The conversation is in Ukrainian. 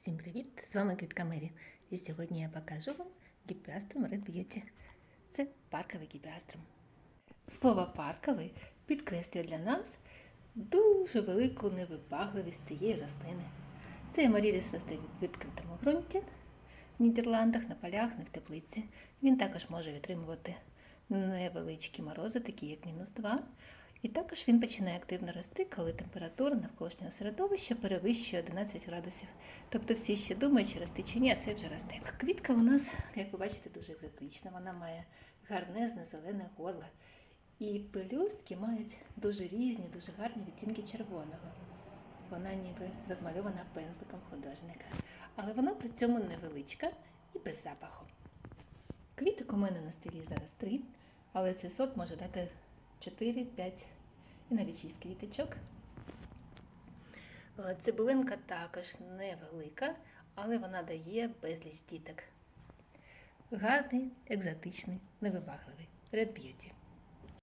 Всім привіт! З вами Квітка Мері. І сьогодні я покажу вам гіпіаструм Red Beauty. Це парковий гіпіаструм. Слово парковий підкреслює для нас дуже велику невибагливість цієї рослини. Цей Маріліс росте в відкритому ґрунті в Нідерландах, на полях, не в теплиці. Він також може витримувати невеличкі морози, такі як мінус 2. І також він починає активно рости, коли температура навколишнього середовища перевищує 11 градусів. Тобто всі ще думають, чи рости чи ні, а це вже росте. Квітка у нас, як ви бачите, дуже екзотична. Вона має гарнезне зелене горло. І пелюстки мають дуже різні, дуже гарні відтінки червоного. Вона ніби розмальована пензликом художника. Але вона при цьому невеличка і без запаху. Квіток у мене на столі зараз три, але цей сорт може дати 4, 5 і навіть 6 квіточок. Е, Цибулинка також невелика, але вона дає безліч діток. Гарний, екзотичний, невибагливий. Red Beauty.